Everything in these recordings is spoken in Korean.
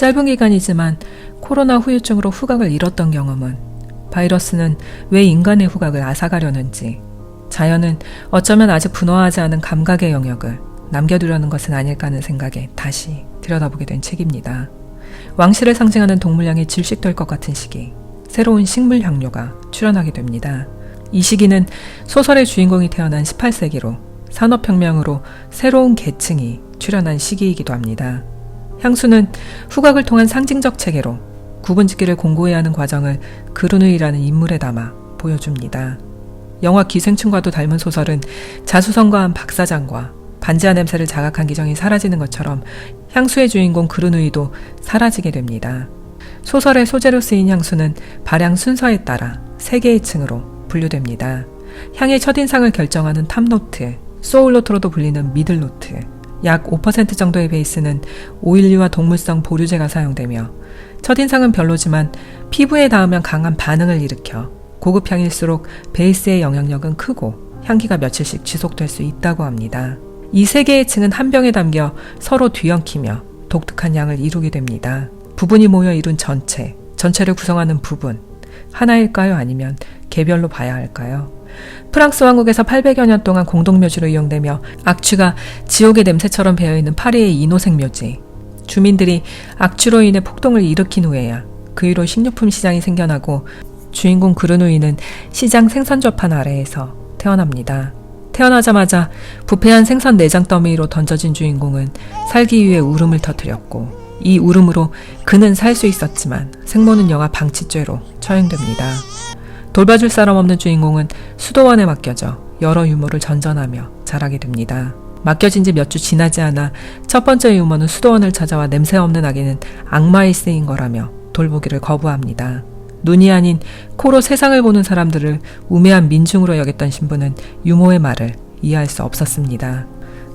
짧은 기간이지만 코로나 후유증으로 후각을 잃었던 경험은 바이러스는 왜 인간의 후각을 앗아가려는지 자연은 어쩌면 아직 분화하지 않은 감각의 영역을 남겨두려는 것은 아닐까 하는 생각에 다시 들여다보게 된 책입니다. 왕실을 상징하는 동물향이 질식될 것 같은 시기, 새로운 식물 향료가 출현하게 됩니다. 이 시기는 소설의 주인공이 태어난 18세기로 산업혁명으로 새로운 계층이 출현한 시기이기도 합니다. 향수는 후각을 통한 상징적 체계로 구분짓기를 공고히 하는 과정을 그루누이라는 인물에 담아 보여줍니다. 영화 기생충과도 닮은 소설은 자수성가한 박사장과 반지하 냄새를 자각한 기정이 사라지는 것처럼 향수의 주인공 그루누이도 사라지게 됩니다. 소설의 소재로 쓰인 향수는 발향 순서에 따라 세 개의 층으로 분류됩니다. 향의 첫인상을 결정하는 탑노트, 소울노트로도 불리는 미들노트, 약 5% 정도의 베이스는 오일류와 동물성 보류제가 사용되며 첫인상은 별로지만 피부에 닿으면 강한 반응을 일으켜 고급 향일수록 베이스의 영향력은 크고 향기가 며칠씩 지속될 수 있다고 합니다. 이 세 개의 층은 한 병에 담겨 서로 뒤엉키며 독특한 향을 이루게 됩니다. 부분이 모여 이룬 전체, 전체를 구성하는 부분, 하나일까요? 아니면 개별로 봐야 할까요? 프랑스 왕국에서 800여 년 동안 공동묘지로 이용되며 악취가 지옥의 냄새처럼 배어있는 파리의 이노색 묘지. 주민들이 악취로 인해 폭동을 일으킨 후에야 그 위로 식료품 시장이 생겨나고 주인공 그르누이는 시장 생선 접한 아래에서 태어납니다. 태어나자마자 부패한 생선 내장 더미로 던져진 주인공은 살기 위해 울음을 터뜨렸고 이 울음으로 그는 살 수 있었지만 생모는 영화 방치죄로 처형됩니다. 돌봐줄 사람 없는 주인공은 수도원에 맡겨져 여러 유머를 전전하며 자라게 됩니다. 맡겨진 지 몇 주 지나지 않아 첫 번째 유머는 수도원을 찾아와 냄새 없는 아기는 악마의 쓰인 거라며 돌보기를 거부합니다. 눈이 아닌 코로 세상을 보는 사람들을 우매한 민중으로 여겼던 신부는 유모의 말을 이해할 수 없었습니다.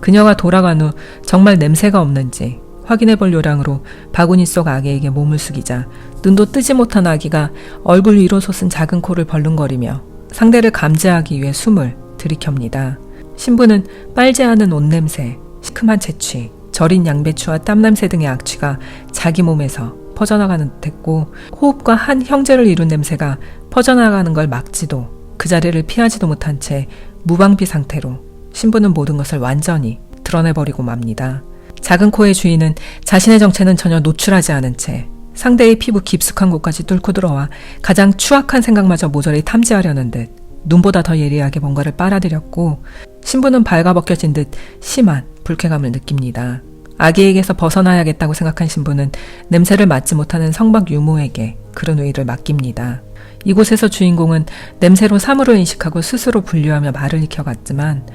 그녀가 돌아간 후 정말 냄새가 없는지 확인해 볼 요량으로 바구니 속 아기에게 몸을 숙이자 눈도 뜨지 못한 아기가 얼굴 위로 솟은 작은 코를 벌렁거리며 상대를 감지하기 위해 숨을 들이켭니다. 신부는 빨지 않은 옷 냄새, 시큼한 채취, 절인 양배추와 땀 냄새 등의 악취가 자기 몸에서 퍼져나가는 듯했고 호흡과 한 형제를 이룬 냄새가 퍼져나가는 걸 막지도 그 자리를 피하지도 못한 채 무방비 상태로 신부는 모든 것을 완전히 드러내버리고 맙니다. 작은 코의 주인은 자신의 정체는 전혀 노출하지 않은 채 상대의 피부 깊숙한 곳까지 뚫고 들어와 가장 추악한 생각마저 모조리 탐지하려는 듯 눈보다 더 예리하게 뭔가를 빨아들였고 신부는 발가벗겨진 듯 심한 불쾌감을 느낍니다. 아기에게서 벗어나야겠다고 생각한 신부는 냄새를 맡지 못하는 성박 유모에게 그런 의의를 맡깁니다. 이곳에서 주인공은 냄새로 사물을 인식하고 스스로 분류하며 말을 익혀갔지만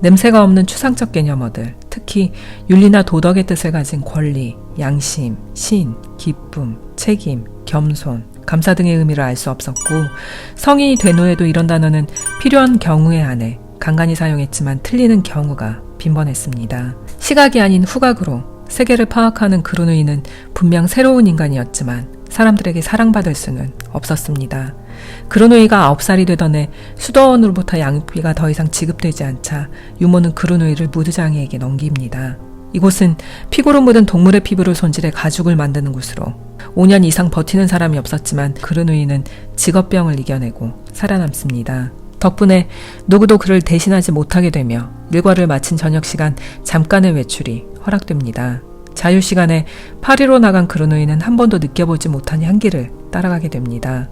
냄새가 없는 추상적 개념어들, 특히 윤리나 도덕의 뜻을 가진 권리, 양심, 신, 기쁨, 책임, 겸손, 감사 등의 의미를 알 수 없었고 성인이 된 후에도 이런 단어는 필요한 경우에 한해 간간히 사용했지만 틀리는 경우가 빈번했습니다. 시각이 아닌 후각으로 세계를 파악하는 그루누이는 분명 새로운 인간이었지만 사람들에게 사랑받을 수는 없었습니다. 그루누이가 9살이 되던 해 수도원으로부터 양육비가 더 이상 지급되지 않자 유모는 그루누이를 무드장이에게 넘깁니다. 이곳은 피고로 묻은 동물의 피부를 손질해 가죽을 만드는 곳으로 5년 이상 버티는 사람이 없었지만 그르누이는 직업병을 이겨내고 살아남습니다. 덕분에 누구도 그를 대신하지 못하게 되며 일과를 마친 저녁 시간 잠깐의 외출이 허락됩니다. 자유 시간에 파리로 나간 그르누이는 한 번도 느껴보지 못한 향기를 따라가게 됩니다.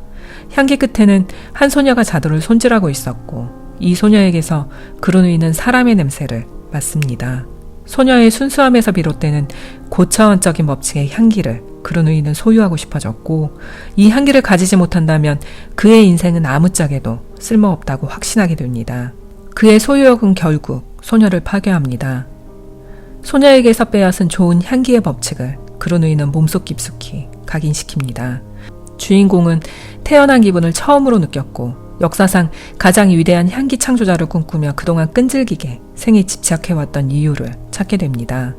향기 끝에는 한 소녀가 자도를 손질하고 있었고 이 소녀에게서 그르누이는 사람의 냄새를 맡습니다. 소녀의 순수함에서 비롯되는 고차원적인 법칙의 향기를 그르누이는 소유하고 싶어졌고 이 향기를 가지지 못한다면 그의 인생은 아무짝에도 쓸모없다고 확신하게 됩니다. 그의 소유욕은 결국 소녀를 파괴합니다. 소녀에게서 빼앗은 좋은 향기의 법칙을 그르누이는 몸속 깊숙이 각인시킵니다. 주인공은 태어난 기분을 처음으로 느꼈고 역사상 가장 위대한 향기 창조자를 꿈꾸며 그동안 끈질기게 생에 집착해왔던 이유를 찾게 됩니다.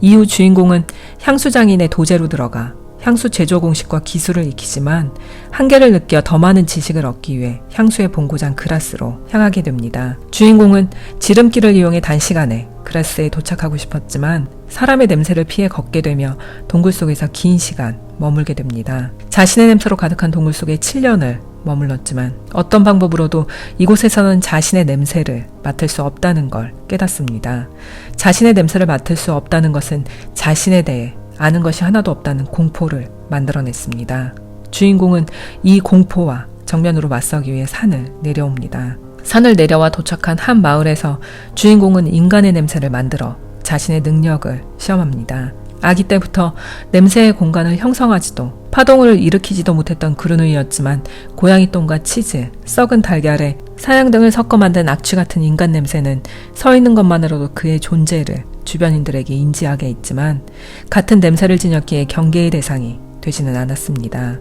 이후 주인공은 향수장인의 도제로 들어가 향수 제조 공식과 기술을 익히지만 한계를 느껴 더 많은 지식을 얻기 위해 향수의 본고장 그라스로 향하게 됩니다. 주인공은 지름길을 이용해 단시간에 그라스에 도착하고 싶었지만 사람의 냄새를 피해 걷게 되며 동굴 속에서 긴 시간 머물게 됩니다. 자신의 냄새로 가득한 동굴 속에 7년을 머물렀지만 어떤 방법으로도 이곳에서는 자신의 냄새를 맡을 수 없다는 걸 깨닫습니다. 자신의 냄새를 맡을 수 없다는 것은 자신에 대해 아는 것이 하나도 없다는 공포를 만들어냈습니다. 주인공은 이 공포와 정면으로 맞서기 위해 산을 내려옵니다. 산을 내려와 도착한 한 마을에서 주인공은 인간의 냄새를 만들어 자신의 능력을 시험합니다. 아기 때부터 냄새의 공간을 형성하지도 파동을 일으키지도 못했던 그루누이였지만 고양이 똥과 치즈, 썩은 달걀에 사양 등을 섞어 만든 악취 같은 인간 냄새는 서 있는 것만으로도 그의 존재를 주변인들에게 인지하게 했지만 같은 냄새를 지녔기에 경계의 대상이 되지는 않았습니다.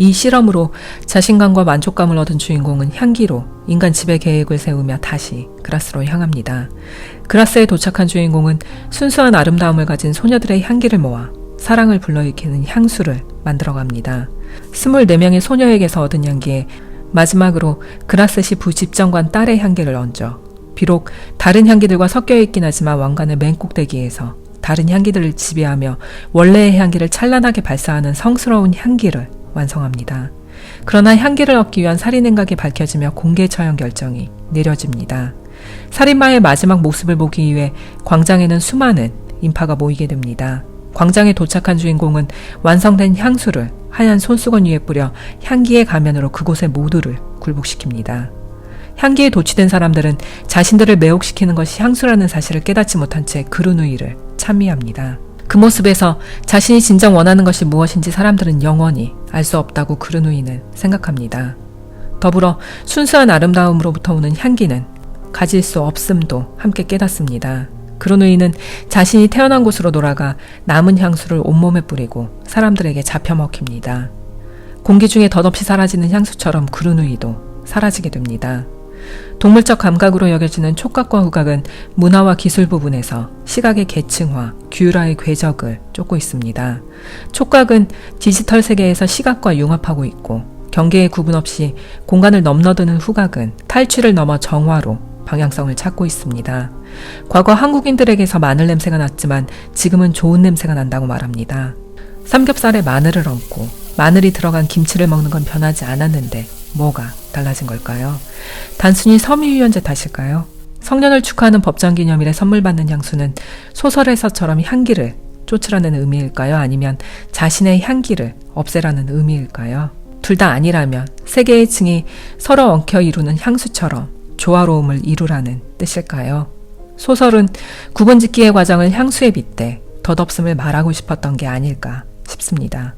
이 실험으로 자신감과 만족감을 얻은 주인공은 향기로 인간 지배 계획을 세우며 다시 그라스로 향합니다. 그라스에 도착한 주인공은 순수한 아름다움을 가진 소녀들의 향기를 모아 사랑을 불러일으키는 향수를 만들어갑니다. 24명의 소녀에게서 얻은 향기에 마지막으로 그라스시 부집정관 딸의 향기를 얹어 비록 다른 향기들과 섞여 있긴 하지만 왕관의 맨 꼭대기에서 다른 향기들을 지배하며 원래의 향기를 찬란하게 발사하는 성스러운 향기를 완성합니다. 그러나 향기를 얻기 위한 살인 행각이 밝혀지며 공개 처형 결정이 내려집니다. 살인마의 마지막 모습을 보기 위해 광장에는 수많은 인파가 모이게 됩니다. 광장에 도착한 주인공은 완성된 향수를 하얀 손수건 위에 뿌려 향기의 가면으로 그곳의 모두를 굴복시킵니다. 향기에 도취된 사람들은 자신들을 매혹시키는 것이 향수라는 사실을 깨닫지 못한 채 그루누이를 찬미합니다. 그 모습에서 자신이 진정 원하는 것이 무엇인지 사람들은 영원히 알 수 없다고 그르누이는 생각합니다. 더불어 순수한 아름다움으로부터 오는 향기는 가질 수 없음도 함께 깨닫습니다. 그르누이는 자신이 태어난 곳으로 돌아가 남은 향수를 온몸에 뿌리고 사람들에게 잡혀 먹힙니다. 공기 중에 덧없이 사라지는 향수처럼 그르누이도 사라지게 됩니다. 동물적 감각으로 여겨지는 촉각과 후각은 문화와 기술 부분에서 시각의 계층화, 규율화의 궤적을 쫓고 있습니다. 촉각은 디지털 세계에서 시각과 융합하고 있고 경계의 구분 없이 공간을 넘나드는 후각은 탈취를 넘어 정화로 방향성을 찾고 있습니다. 과거 한국인들에게서 마늘 냄새가 났지만 지금은 좋은 냄새가 난다고 말합니다. 삼겹살에 마늘을 얹고 마늘이 들어간 김치를 먹는 건 변하지 않았는데 뭐가 달라진 걸까요? 단순히 섬유유연제 탓일까요? 성년을 축하하는 법정 기념일에 선물 받는 향수는 소설에서처럼 향기를 쫓으라는 의미일까요? 아니면 자신의 향기를 없애라는 의미일까요? 둘 다 아니라면 세 개의 층이 서로 엉켜 이루는 향수처럼 조화로움을 이루라는 뜻일까요? 소설은 구분짓기의 과정을 향수에 빗대 덧없음을 말하고 싶었던 게 아닐까 싶습니다.